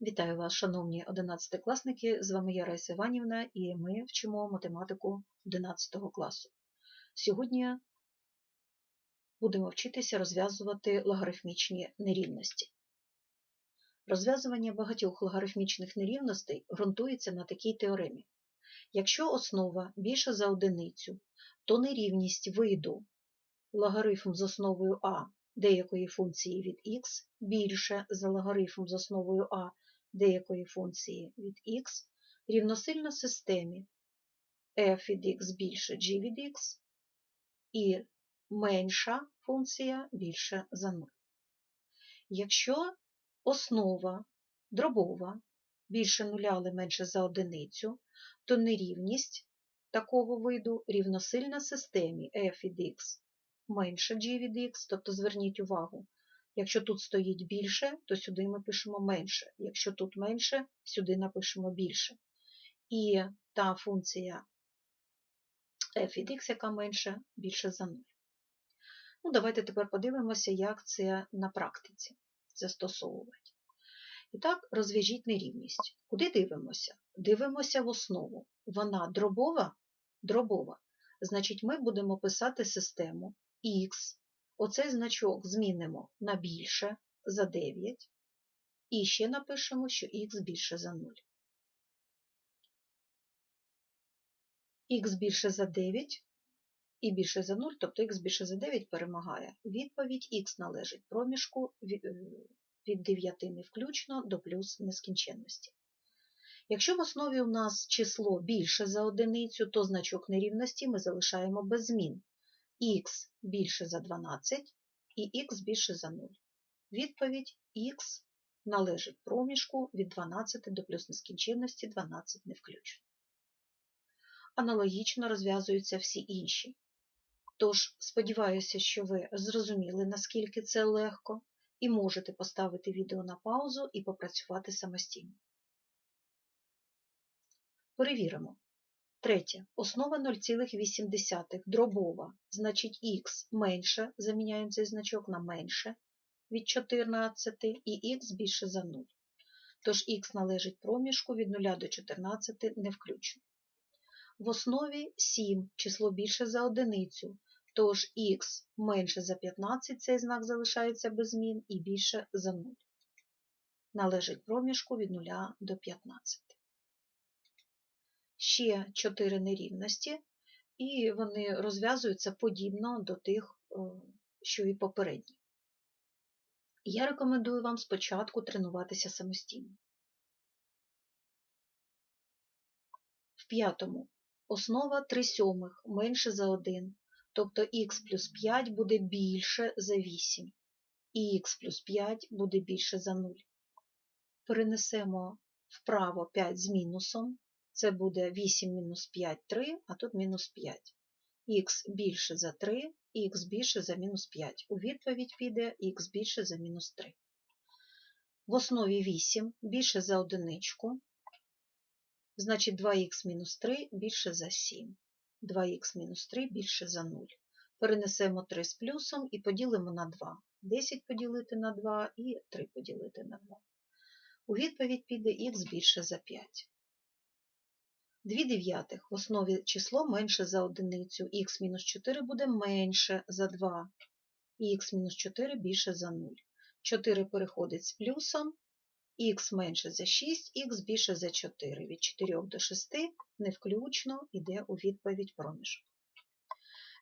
Вітаю вас, шановні одинадцятикласники! З вами я Раїса Іванівна і ми вчимо математику 11 класу. Сьогодні будемо вчитися розв'язувати логарифмічні нерівності. Розв'язування багатьох логарифмічних нерівностей ґрунтується на такій теоремі. Якщо основа більша за одиницю, то нерівність виду логарифм з основою а деякої функції від х більше за логарифм з основою а деякої функції від х рівносильна системі f від x більше g від x і менша функція більше за 0. Якщо основа дробова більше нуля, але менше за одиницю, то нерівність такого виду рівносильна системі f від x менше g від x, тобто зверніть увагу, якщо тут стоїть більше, то сюди ми пишемо менше. Якщо тут менше, сюди напишемо більше. І та функція f від x, яка менше, більше за 0. Ну, Давайте тепер подивимося, як це на практиці застосовувати. І так, розв'яжіть нерівність. Куди дивимося? Дивимося в основу. Вона дробова? Дробова. Значить, ми будемо писати систему Х. Оцей значок змінимо на більше за 9. І ще напишемо, що х більше за 0. Х більше за 9 і більше за 0, тобто х більше за 9 перемагає. Відповідь х належить проміжку від 9 не включно до плюс нескінченності. Якщо в основі у нас число більше за одиницю, то значок нерівності ми залишаємо без змін х більше за 12 і х більше за 0. Відповідь х належить проміжку від 12 до плюс нескінченності 12 не включно. Аналогічно розв'язуються всі інші. Тож, сподіваюся, що ви зрозуміли, наскільки це легко, і можете поставити відео на паузу і попрацювати самостійно. Перевіримо. Третє. Основа 0,8 дробова, значить х менше, заміняємо цей значок на менше від 14 і х більше за 0. Тож х належить проміжку від 0 до 14 не включно. В основі 7 число більше за одиницю, тож х менше за 15, цей знак залишається без змін і більше за 0. Належить проміжку від 0 до 15 ще чотири нерівності, і вони розв'язуються подібно до тих, що і попередні. Я рекомендую вам спочатку тренуватися самостійно. В п'ятому основа 3 сьомих менше за 1, тобто х плюс 5 буде більше за 8, і х плюс 5 буде більше за 0. Перенесемо вправо 5 з мінусом, це буде 8 мінус 5 3, а тут мінус 5. Х більше за 3, х більше за мінус 5. У відповідь піде х більше за мінус 3. В основі 8 більше за одиничку. Значить 2х мінус 3 більше за 7. 2х мінус 3 більше за 0. Перенесемо 3 з плюсом і поділимо на 2. 10 поділити на 2 і 3 поділити на 2. У відповідь піде х більше за 5. 2 дев'ятих в основі число менше за одиницю, х-4 буде менше за 2, і х-4 більше за 0. 4 переходить з плюсом, х менше за 6, х більше за 4. Від 4 до 6 не включно йде у відповідь проміжок.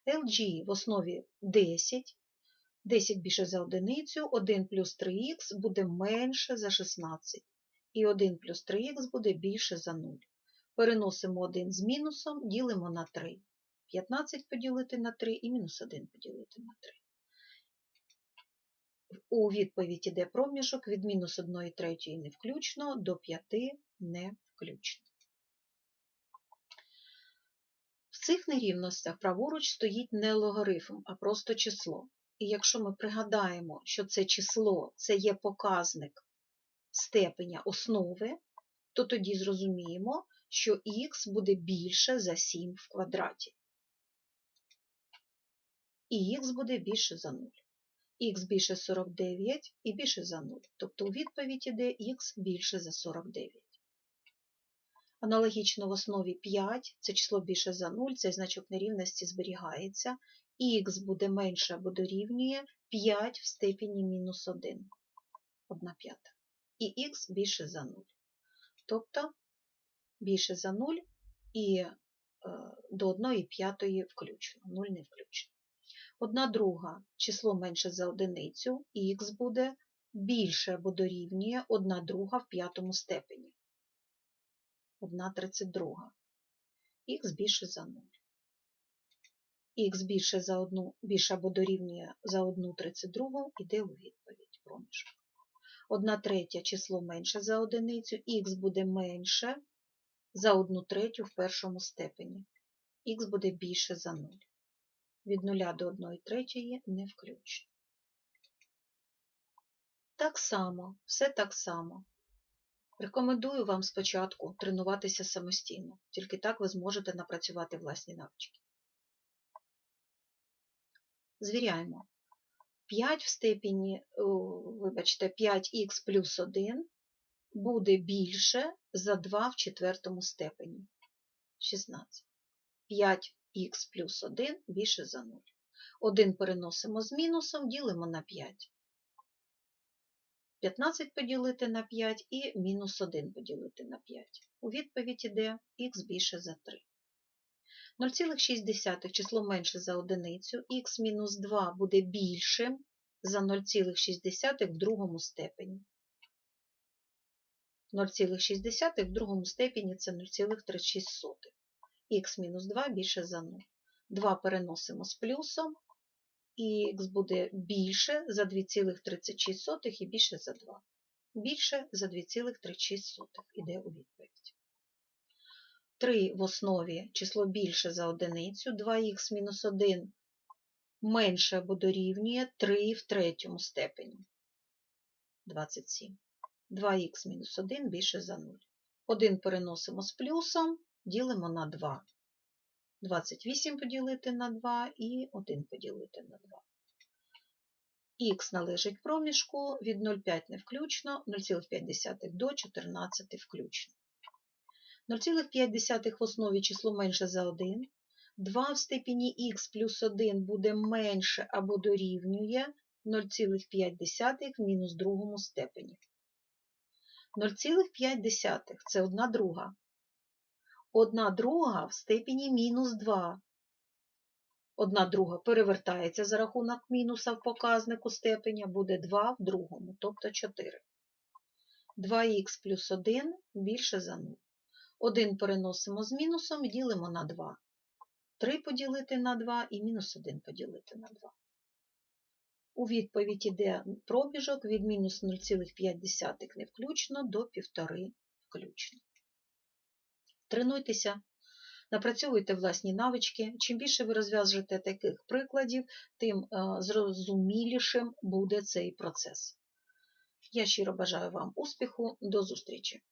LG в основі 10, 10 більше за одиницю, 1 плюс 3х буде менше за 16, і 1 плюс 3х буде більше за 0. Переносимо 1 з мінусом, ділимо на 3. 15 поділити на 3 і мінус 1 поділити на 3. У відповідь іде проміжок від мінус 1 третьої не включно до 5 не включно. В цих нерівностях праворуч стоїть не логарифм, а просто число. І якщо ми пригадаємо, що це число це є показник степеня основи, то тоді зрозуміємо, що х буде більше за 7 в квадраті. І х буде більше за 0. х більше 49 і більше за 0. Тобто у відповідь іде х більше за 49. Аналогічно в основі 5, це число більше за 0, цей значок нерівності зберігається, х буде менше або дорівнює 5 в степені мінус 1, 1 п'ята. І х більше за 0. Тобто більше за 0 і е, до 1 п'ятої включно, 0 не включно. Одна друга число менше за одиницю, х буде більше або дорівнює 1 друга в п'ятому степені. 1 32. Х більше за 0. Х більше за 1, більше або дорівнює за 1 32 іде у відповідь проміжок. 1 третя число менше за одиницю, х буде менше за 1 третю в першому степені. Х буде більше за 0. Від 0 до 1 третьої не включно. Так само, все так само. Рекомендую вам спочатку тренуватися самостійно, тільки так ви зможете напрацювати власні навички. Звіряємо. 5 в степені, вибачте, 5х плюс 1 буде більше за 2 в четвертому степені. 16. 5х плюс 1 більше за 0. 1 переносимо з мінусом, ділимо на 5. 15 поділити на 5 і мінус 1 поділити на 5. У відповідь іде х більше за 3. 0,6 число менше за одиницю, х мінус 2 буде більшим за 0,6 в другому степені. 0,6 в другому степені це 0,36. х мінус 2 більше за 0. 2 переносимо з плюсом, і х буде більше за 2,36 і більше за 2. Більше за 2,36 іде у відповідь. 3 в основі число більше за одиницю, 2х мінус 1 менше або дорівнює 3 в третьому степені. 27. 2х мінус 1 більше за 0. 1 переносимо з плюсом, ділимо на 2. 28 поділити на 2 і 1 поділити на 2. Х належить проміжку від 0,5 не включно, 0,5 до 14 включно. 0,5 в основі число менше за 1. 2 в степені х плюс 1 буде менше або дорівнює 0,5 в мінус другому степені. 0,5 це 1 друга. 1 друга в степені мінус 2. 1 друга перевертається за рахунок мінуса в показнику степеня, буде 2 в другому, тобто 4. 2х плюс 1 більше за 0. 1 переносимо з мінусом ділимо на 2. 3 поділити на 2 і мінус 1 поділити на 2. У відповідь йде пробіжок від мінус 0,5 не включно до 1,5 включно. Тренуйтеся, напрацьовуйте власні навички. Чим більше ви розв'яжете таких прикладів, тим е, зрозумілішим буде цей процес. Я щиро бажаю вам успіху, до зустрічі!